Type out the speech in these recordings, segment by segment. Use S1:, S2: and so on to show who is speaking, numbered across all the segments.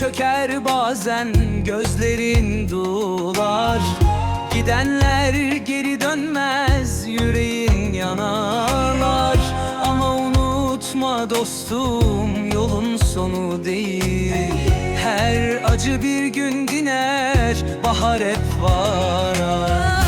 S1: çöker bazen gözlerin dular. Gidenler geri dönmez yüreğin yanalar. Ama unutma dostum yolun sonu değil. Her acı bir gün diner bahar hep var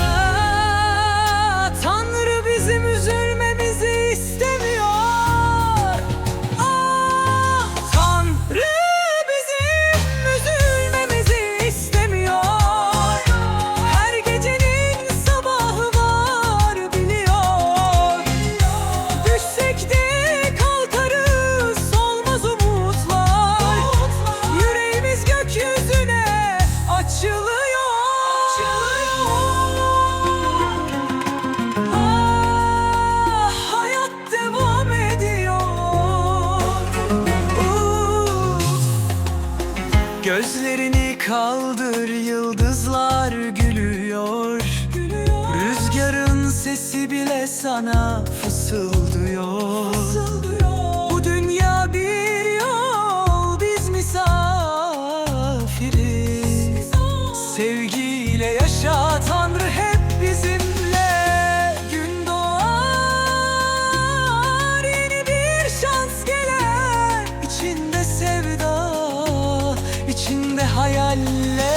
S1: Gözlerini kaldır yıldızlar gülüyor. Rüzgarın sesi bile sana fısıldıyor. Bu dünya bir yol biz misafiriz. Sevgiyle yaşa Tanrı hep love.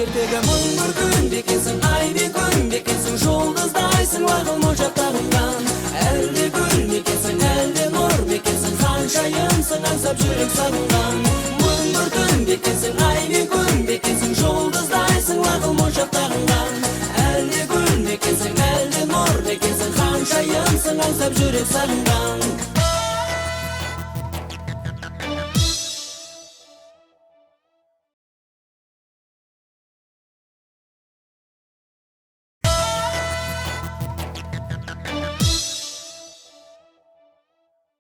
S2: Ертегі бір күн бекенсің ай бе күн бекенсің жұлдыздайсың уақыл моншақтарыңнан әлде гүл мекенсің әлде нұр мекенсің ханшайымсың аңсап жүрек сағынған. мың бір күн бекенсің ай бе күн бекенсің жұлдыздайсың уақыл моншақтарыңнан әлде гүл мекенсің әлде нұр мекенсің ханшайымсың аңсап жүрек сағынған.